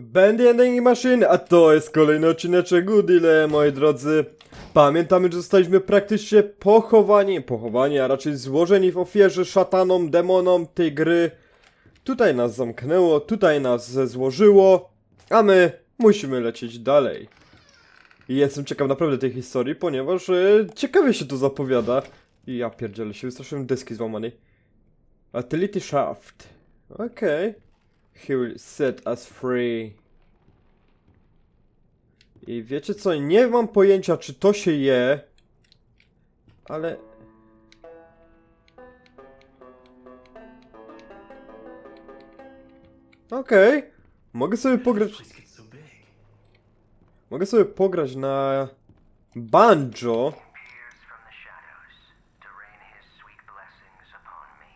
Bending Machine, a to jest kolejny odcineczek Goodile, moi drodzy. Pamiętamy, że zostaliśmy praktycznie pochowani, pochowani, a raczej złożeni w ofierze szatanom, demonom tej gry. Tutaj nas zamknęło, tutaj nas złożyło, a my musimy lecieć dalej. I jestem ciekaw naprawdę tej historii, ponieważ e, ciekawie się to zapowiada. I ja pierdzielę się, wystraszyłem deski złamanej. Utility shaft. Okej. He will set us free. I wiecie co, nie mam pojęcia czy to się je, ale... Okej. Mogę sobie pograć... Mogę sobie pograć na... Banjo. appears from the shadows to rain his sweet blessings upon me.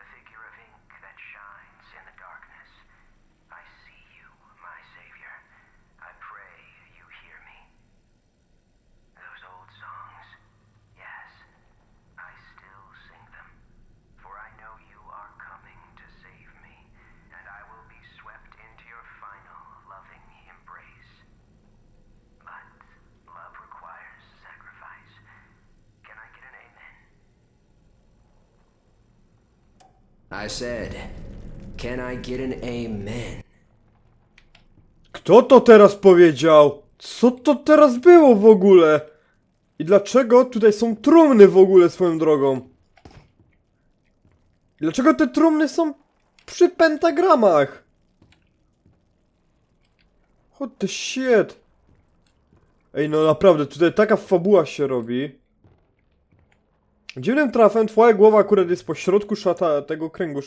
The figure of ink that shines in the darkness. I see you, my savior. I pray you hear me. Those old songs, yes, I still sing them. For I know you are coming to save me, and I will be swept into your final loving embrace. But love requires sacrifice. Can I get an amen? I said, can I get an amen? Kto to teraz powiedział? Co to teraz było w ogóle? I dlaczego tutaj są trumny w ogóle swoją drogą? Dlaczego te trumny są przy pentagramach? What the shit? Ej, no naprawdę, tutaj taka fabuła się robi. Dziwnym trafem twoja głowa akurat jest po środku szata tego kręgu.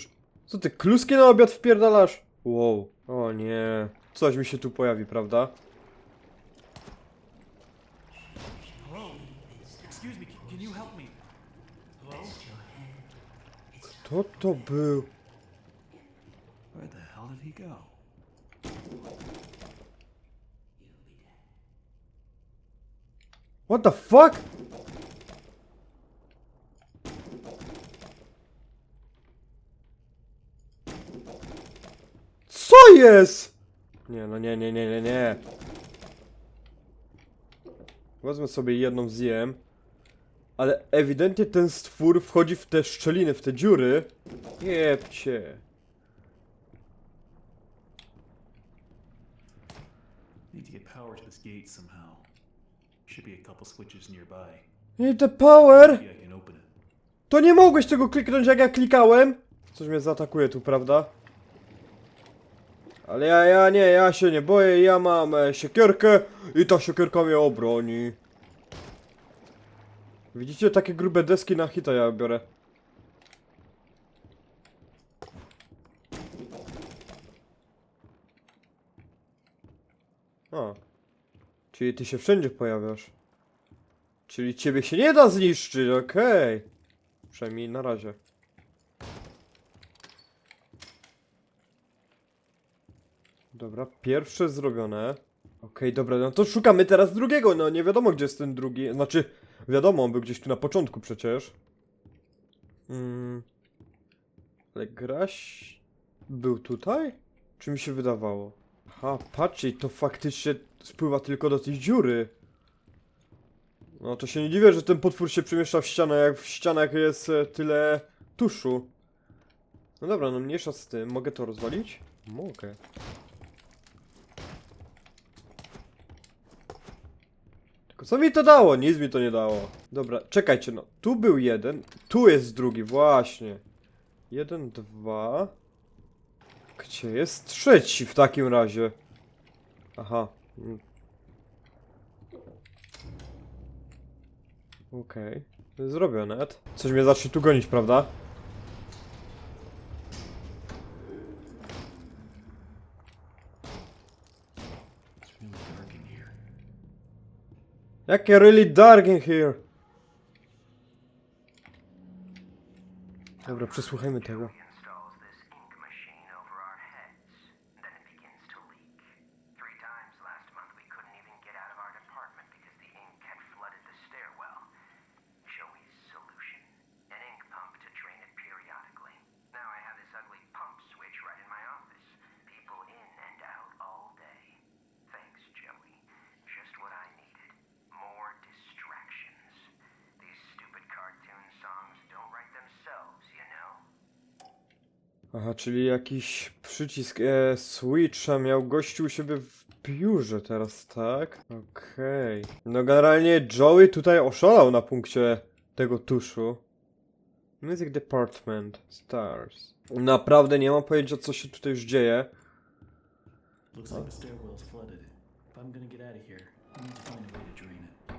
Co ty, kluski na obiad wpierdalasz? Wow. O nie. Coś mi się tu pojawi, prawda? Kto to był? What the fuck? Co jest? Nie, no nie, nie, nie, nie, nie. Wezmę sobie jedną zjem. Ale ewidentnie ten stwór wchodzi w te szczeliny, w te dziury. Jebcie. Need to get power to this gate somehow. Should be a couple switches nearby. Nie, the power! Maybe I can open it. To nie mogłeś tego kliknąć jak ja klikałem? Coś mnie zaatakuje tu, prawda? Ale ja, ja nie, ja się nie boję, ja mam e, siekierkę i ta siekierka mnie obroni. Widzicie, takie grube deski na hita ja biorę. O. Czyli ty się wszędzie pojawiasz. Czyli ciebie się nie da zniszczyć, okej. Przynajmniej na razie. Dobra, pierwsze zrobione. Okej, dobra, no to szukamy teraz drugiego, no nie wiadomo gdzie jest ten drugi, znaczy wiadomo, on był gdzieś tu na początku przecież. Mm. Ale graś był tutaj? Czy mi się wydawało? Aha, patrzcie, to faktycznie spływa tylko do tej dziury. No to się nie dziwię, że ten potwór się przemieszcza w ścianę, jak w ścianach jest e, tyle tuszu. No dobra, no mniejsza z tym. Mogę to rozwalić? Mogę. Co mi to dało? Nic mi to nie dało. Dobra, czekajcie no. Tu był jeden, tu jest drugi, właśnie. Jeden, dwa. Gdzie jest trzeci w takim razie? Aha. mm. Okej. Zrobione. Coś mnie zacznie tu gonić, prawda? It's really dark in here. Jakie really dark in here. Dobra, przesłuchajmy tego. He installs this ink machine over our heads. Then it begins to leak. Three times last month we couldn't even get out of our department because the ink had flooded the stairwell. Joey's solution? An ink pump to drain it periodically. Now I have this ugly pump switch right in my office. People in and out all Aha, czyli jakiś przycisk e, switcha miał gościu u siebie w biurze teraz, tak? Okej. No generalnie Joey tutaj oszalał na punkcie tego tuszu. Music Department. Stars. Naprawdę nie mam pojęcia co się tutaj już dzieje. Looks like the stairwell's flooded. If I'm gonna get out of here, I need to find a way to drain it.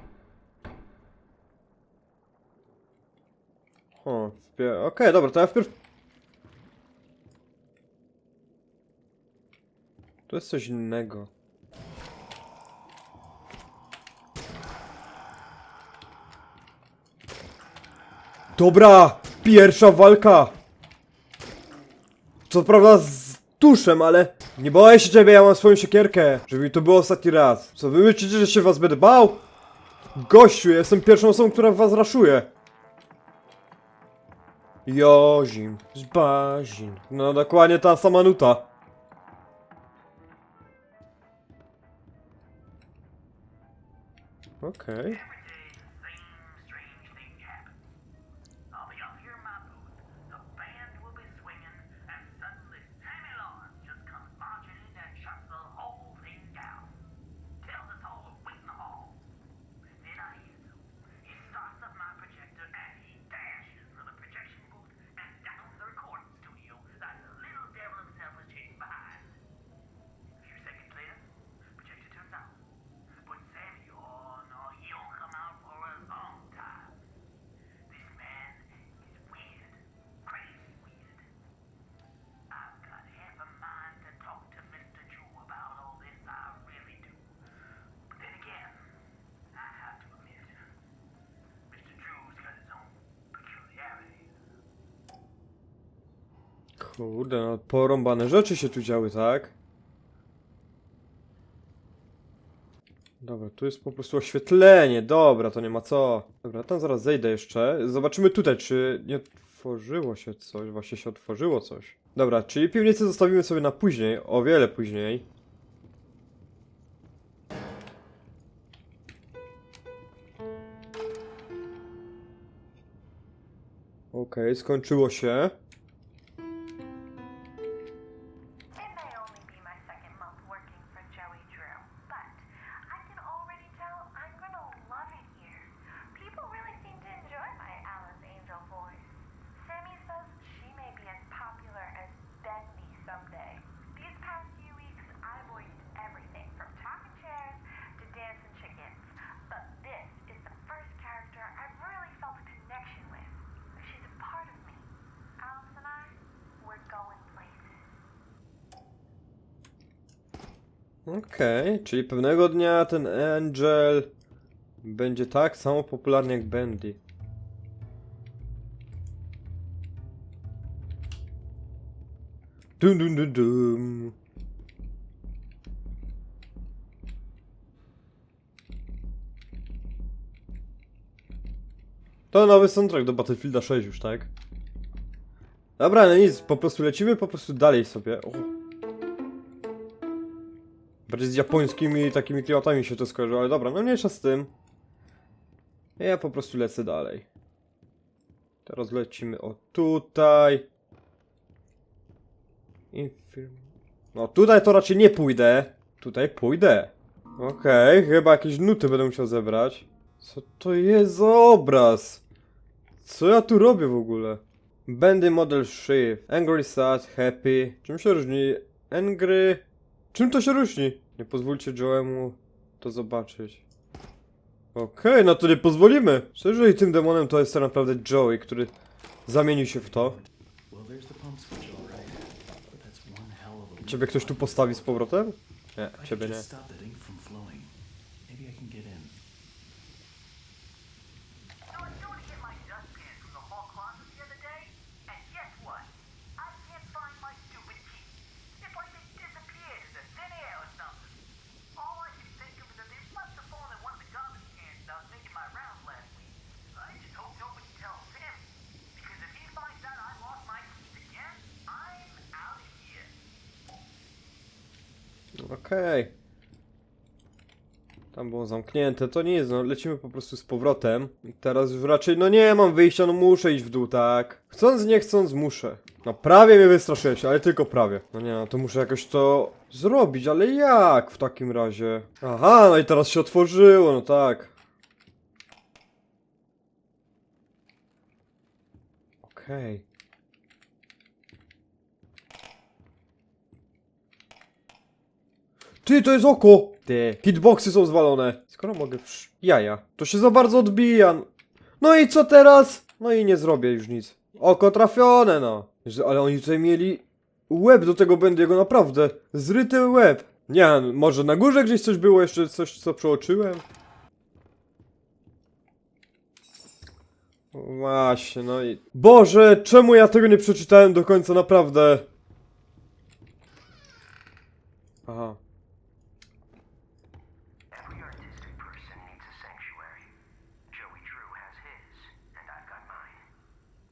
O, wpie- Okej, dobra, to ja wpierw... To jest coś innego. Dobra! Pierwsza walka! Co prawda z tuszem, ale nie boję się ciebie, ja mam swoją siekierkę. Żeby mi to było ostatni raz. Co wy myślicie, że się was będę bał? Gościu, jestem pierwszą osobą, która was raszuje. Jozim, zbazin. No dokładnie ta sama nuta. Okej. Every day, same strange thing happens. I'll be up here in my booth, the band will be swinging, and suddenly Sammy Lawrence just comes marching in and shuts the whole thing down. Tells us all to wait in the hall. Then I hear him. He starts up my projector and he dashes for the projection booth and down to the recording studio like the little devil himself was chasing behind. A few seconds later, projector turns on. But Sammy, oh no, he don't come out for a long time. This man is weird, crazy weird. I've got half a mind to talk to Mr. Drew about all this, I really do. But then again, I have to admit, Mr. Drew's got his own peculiarities. Kurde, no porąbane rzeczy się tu działy, tak? Dobra, tu jest po prostu oświetlenie, dobra, to nie ma co. Dobra, tam zaraz zejdę jeszcze. Zobaczymy tutaj, czy nie otworzyło się coś. Właśnie się otworzyło coś. Dobra, czyli piwnicę zostawimy sobie na później, o wiele później. Okej, skończyło się. It may only be my second month working for Joey Drew, but I can already tell I'm gonna love it here. People really seem to enjoy my Alice Angel voice. Sammy says she may be as popular as Bendy someday. These past few weeks, I voiced everything from talking chairs to dancing chickens, but this is the first character I've really felt a connection with. She's a part of me. Alice and I, we're going places. Okej, czyli pewnego dnia ten Angel będzie tak samo popularny jak Bendy. Dum dum dum dum. To nowy soundtrack do Battlefielda 6 już, tak? Dobra, no nic, po prostu lecimy po prostu dalej sobie. Bardziej z japońskimi takimi klimatami się to skojarzy, ale dobra, no mniejsza z tym. Ja po prostu lecę dalej. Teraz lecimy o tutaj. No tutaj to raczej nie pójdę. Tutaj pójdę. Okej, chyba jakieś nuty będę musiał zebrać. Co to jest za obraz? Co ja tu robię w ogóle? Bendy Model Shift. Angry, sad, happy. Czym się różni? Angry... Czym to się różni? Nie pozwólcie Joemu to zobaczyć. Okej, no to nie pozwolimy. Szczerze, jeżeli tym demonem to jest tak naprawdę Joey, który zamienił się w to. Ciebie ktoś tu postawi z powrotem? Nie, I ciebie nie. just stop that ink from flowing, maybe I can get in. So I was going to get my dustpan from the hall closet the other day, and guess what? I can't find my stupid key. It's like they disappeared into thin air or something. All I can think of is that they must have fallen in one of the garbage cans I was making my rounds last week. I just hope nobody tells him, because if he finds out I lost my keys again, I'm out of Okej. Tam było zamknięte, to nie jest, no lecimy po prostu z powrotem. I teraz już raczej, no nie mam wyjścia, no muszę iść w dół, tak. Chcąc, nie chcąc, muszę. No prawie mnie wystraszyłeś, ale tylko prawie. No nie, no to muszę jakoś to zrobić, ale jak w takim razie? Aha, no i teraz się otworzyło, no tak. Okej. Ty, to jest oko! Ty, hitboxy są zwalone. Skoro mogę wsz... jaja, to się za bardzo odbija. No i co teraz? No i nie zrobię już nic. Oko trafione, no. Że- Ale oni tutaj mieli łeb do tego Bendiego, naprawdę. Zryty łeb. Nie wiem, może na górze gdzieś coś było, jeszcze coś, co przeoczyłem? Właśnie, no i... Boże, czemu ja tego nie przeczytałem do końca, naprawdę? Aha. Every artistic person needs a sanctuary. Joey Drew has his, and I've got mine.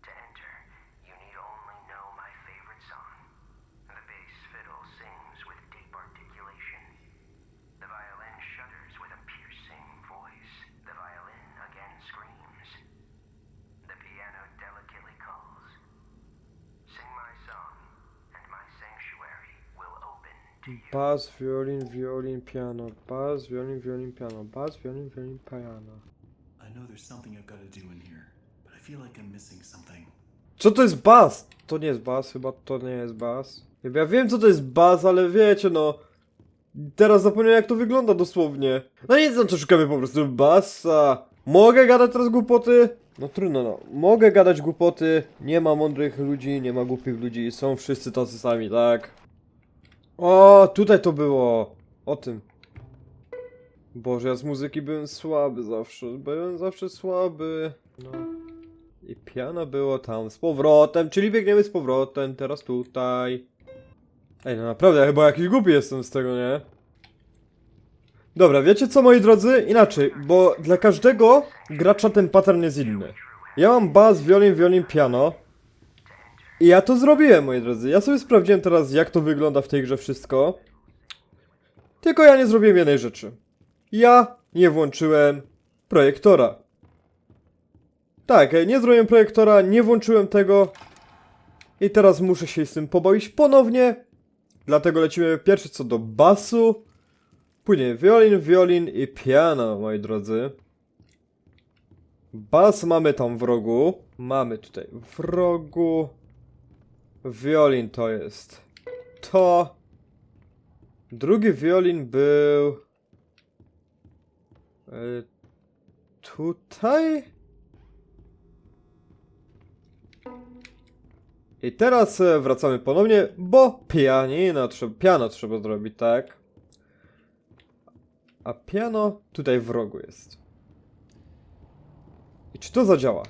To enter, you need only know my favorite song. The bass fiddle sings with deep articulation. The violin shudders with a piercing voice. The violin again screams. The piano delicately calls. Sing my song, and my sanctuary will open to you. Bas, violin, violin, piano. Bas, violin, violin, piano. Bas, violin, violin, piano. I know there's something I've got to do in here, but I feel like I'm missing something. Co to jest bas? To nie jest bas, chyba to nie jest bas. Ja wiem co to jest bas, ale wiecie no. Teraz zapomniałem jak to wygląda dosłownie. No nic, no to szukamy po prostu basa. Mogę gadać teraz głupoty? No trudno no. Mogę gadać głupoty. Nie ma mądrych ludzi, nie ma głupich ludzi. Są wszyscy tacy sami, tak? O, tutaj to było. O tym. Boże, ja z muzyki byłem słaby zawsze. Byłem zawsze słaby. No. I piano było tam z powrotem, czyli biegniemy z powrotem, teraz tutaj. Ej, no naprawdę, ja chyba jakiś głupi jestem z tego, nie? Dobra, wiecie co, moi drodzy? Inaczej, bo dla każdego gracza ten pattern jest inny. Ja mam bas, violin, violin, piano. Ja to zrobiłem, moi drodzy. Ja sobie sprawdziłem teraz, jak to wygląda w tej grze wszystko. Tylko ja nie zrobiłem jednej rzeczy. Ja nie włączyłem projektora. Tak, e, nie zrobiłem projektora, nie włączyłem tego. I teraz muszę się z tym pobawić ponownie. Dlatego lecimy pierwsze co do basu. Później violin, violin i piano, moi drodzy. Bas mamy tam w rogu. Mamy tutaj w rogu. Violin to jest to. Drugi violin był... y, tutaj? I teraz e, wracamy ponownie, bo pianino trzeba, piano trzeba zrobić, tak? A piano tutaj w rogu jest. I czy to zadziała?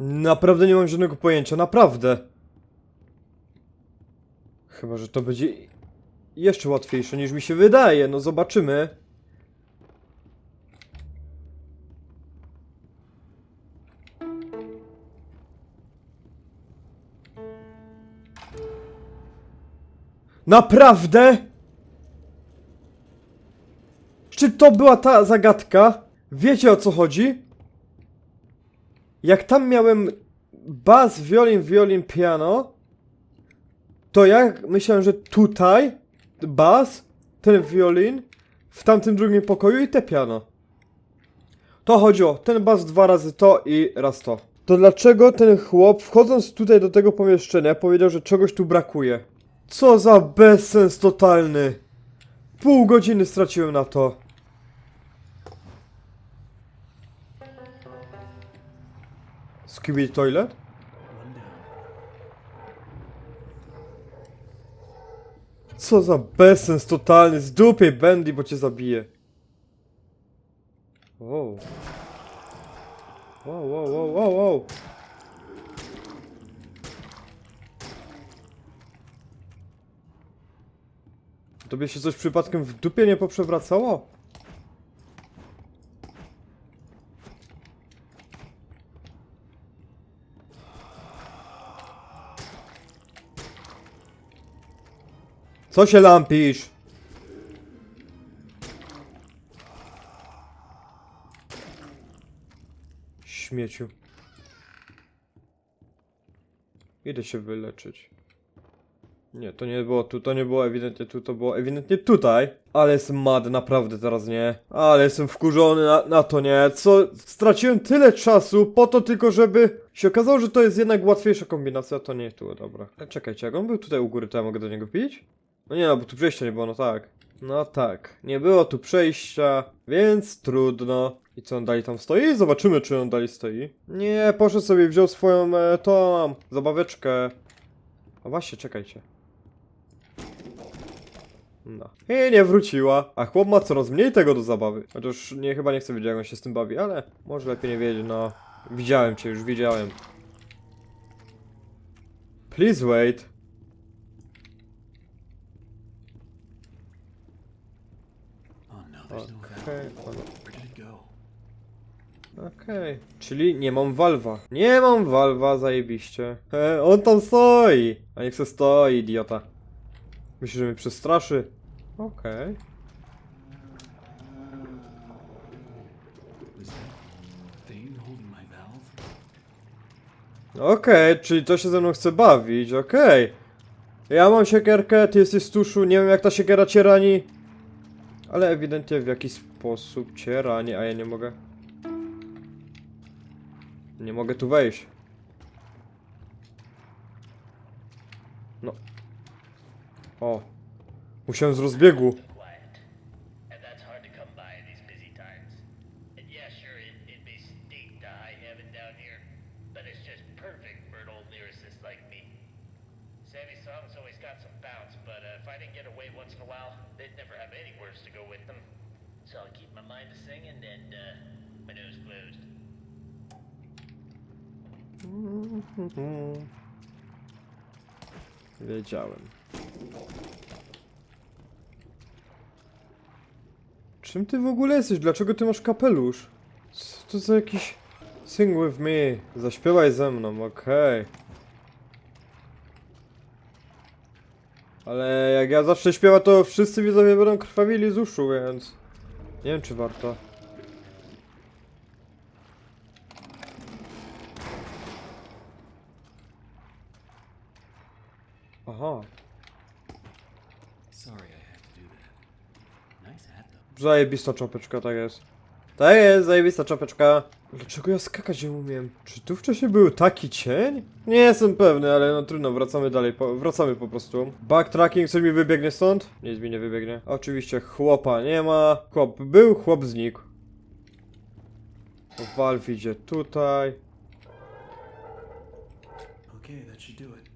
Naprawdę nie mam żadnego pojęcia, naprawdę. Chyba, że to będzie jeszcze łatwiejsze niż mi się wydaje, no zobaczymy. Naprawdę? Czy to była ta zagadka? Wiecie o co chodzi? Jak tam miałem bas, violin, violin, piano, to ja myślałem, że tutaj bas, ten violin, w tamtym drugim pokoju i te piano. To chodziło, ten bas dwa razy to i raz to. To dlaczego ten chłop, wchodząc tutaj do tego pomieszczenia, powiedział, że czegoś tu brakuje? Co za bezsens totalny. Pół godziny straciłem na to. Skibidi toilet? Co za bezsens totalny. Z dupie Bendy, bo cię zabije. Wow. Wow, wow, wow, wow, wow. Tobie się coś przypadkiem w dupie nie poprzewracało? Co się lampisz? Śmieciu. Idę się wyleczyć. Nie, to nie było tu, to nie było ewidentnie tu, to było ewidentnie tutaj. Ale jestem mad, naprawdę teraz nie. Ale jestem wkurzony na, na to, nie. Co? Straciłem tyle czasu po to tylko, żeby się okazało, że to jest jednak łatwiejsza kombinacja, to nie tu, dobra. E, czekajcie, jak on był tutaj u góry, to ja mogę do niego wbić? No nie no, bo tu przejścia nie było, no tak. No tak, nie było tu przejścia, więc trudno. I co, on dalej tam stoi? Zobaczymy, czy on dalej stoi. Nie, poszedł sobie, wziął swoją, e, tą, zabaweczkę. A właśnie, czekajcie. No. I nie wróciła. A chłop ma coraz mniej tego do zabawy. Chociaż nie, chyba nie chcę wiedzieć, jak on się z tym bawi, ale może lepiej nie wiedzieć, no. Widziałem cię, już widziałem. Please wait. Oh no, there's no valve. Okej? Okej, czyli nie mam walwa. Nie mam walwa, zajebiście. E, on tam stoi! A niech se stoi, idiota. Myślisz, że mnie przestraszy? Okej. Was that thing holding my valve? Okej, czyli to się ze mną chce bawić, okej. Ja mam siekierkę, ty jesteś z tuszu, nie wiem jak ta siekiera cię rani. Ale ewidentnie w jakiś sposób cię rani, a ja nie mogę. Nie mogę tu wejść. No. O. Musiałem z rozbiegu. like me. Sammy's songs always got some bounce, but uh, if I didn't get away once in a while, they'd never have any words to go with them. So I keep my mind to singing and uh, my nose closed. Wiedziałem. Czym ty w ogóle jesteś? Dlaczego ty masz kapelusz? Co to za jakiś... Sing with me. Zaśpiewaj ze mną, okej. Ale jak ja zawsze śpiewam, to wszyscy widzowie będą krwawili z uszu, więc... Nie wiem, czy warto. Aha. Sorry I had to do that. Nice hat though. Zajebista czapeczka, tak jest. Tak jest, zajebista czapeczka. Dlaczego ja skakać nie umiem? Czy tu wcześniej był taki cień? Nie jestem pewny, ale no trudno, wracamy dalej, po, wracamy po prostu. Backtracking, coś mi wybiegnie stąd? Nic mi nie wybiegnie. Oczywiście chłopa nie ma. Chłop był, chłop znikł. Valve idzie tutaj. Okay, that should do it.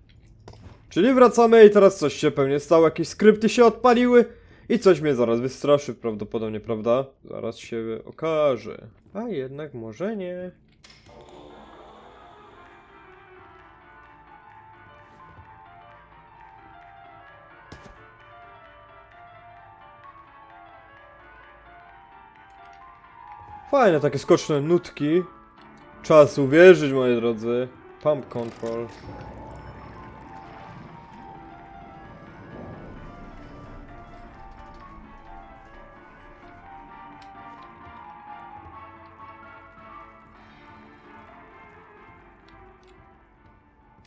Czyli wracamy i teraz coś się pewnie stało, jakieś skrypty się odpaliły i coś mnie zaraz wystraszy prawdopodobnie, prawda? Zaraz się okaże. A jednak może nie. Fajne takie skoczne nutki. Czas uwierzyć, moi drodzy. Pump control.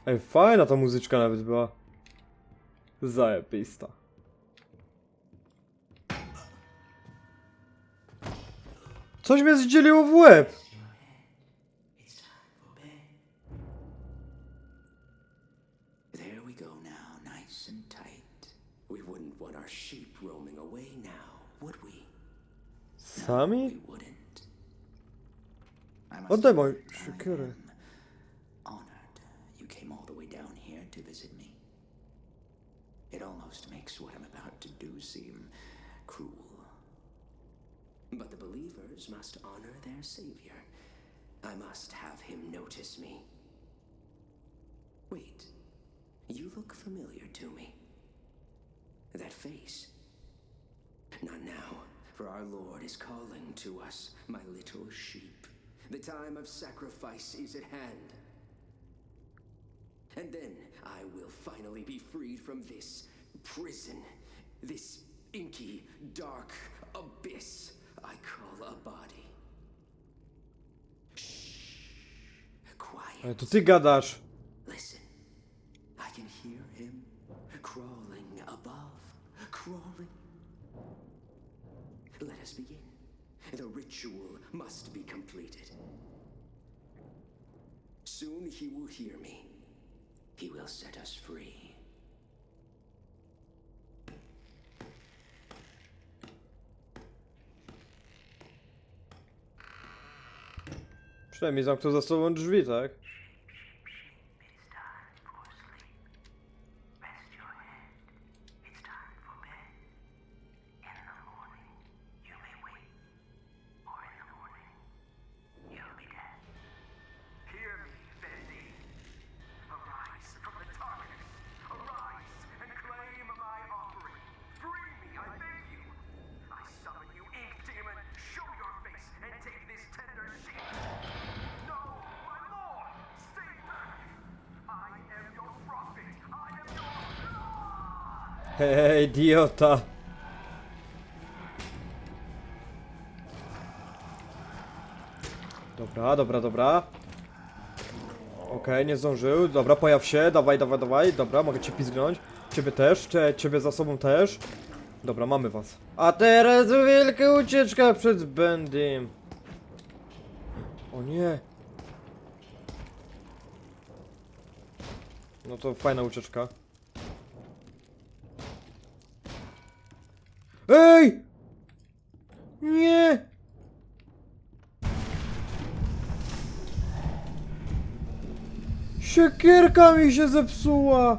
Ej, fajna ta muzyczka nawet była. Zajebista. Coś mnie zdzieliło w łeb. There we go now, seem cruel. But the believers must honor their savior. I must have him notice me. Wait, you look familiar to me. That face. Not now, for our Lord is calling to us, my little sheep. The time of sacrifice is at hand. And then I will finally be freed from this prison This inky, dark abyss I call a body. Shh. Quiet. Ale to ty gadasz. Listen. I can hear him crawling above. Crawling. Let us begin. The ritual must be completed. Soon he will hear me. He will set us free. Przynajmniej zamknął za sobą drzwi, tak? Hej, idiota. Dobra, dobra, dobra. Okej, nie zdążył. Dobra, pojaw się. Dawaj, dawaj, dawaj. Dobra, mogę cię pizgnąć. Ciebie też, cie, ciebie za sobą też. Dobra, mamy was. A teraz wielka ucieczka przed Bendym. O nie. No to fajna ucieczka. Ej! Nie! Siekierka mi się zepsuła!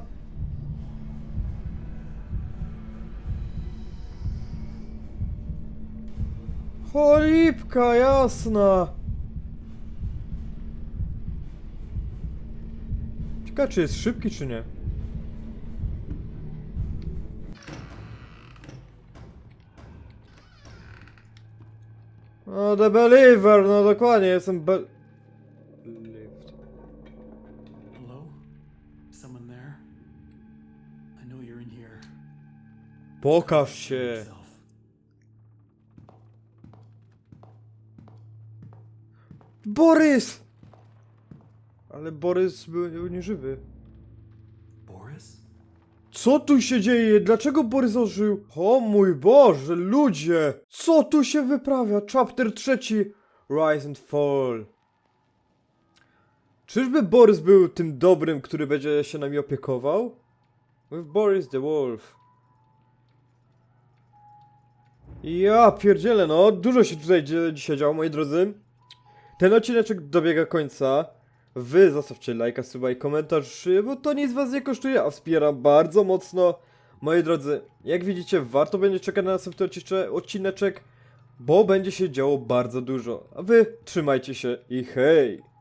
Cholipka jasna! Ciekawe czy jest szybki czy nie? No, The Believer, no dokładnie, jestem be... Hello? Someone there? I know you're in here. Pokaż się! Borys! Ale Borys był nieżywy. Boris? Co tu się dzieje? Dlaczego Borys ożył? O mój Boże, ludzie! Co tu się wyprawia? Chapter trzeci. Rise and Fall. Czyżby Borys był tym dobrym, który będzie się nami opiekował? With Boris the Wolf. Ja pierdzielę, no. Dużo się tutaj dzisiaj działo, moi drodzy. Ten odcineczek dobiega końca. Wy zostawcie lajka, suba i komentarz, bo to nic was nie kosztuje, a wspiera bardzo mocno. Moi drodzy, jak widzicie, warto będzie czekać na następny odcineczek, bo będzie się działo bardzo dużo. A wy trzymajcie się i hej!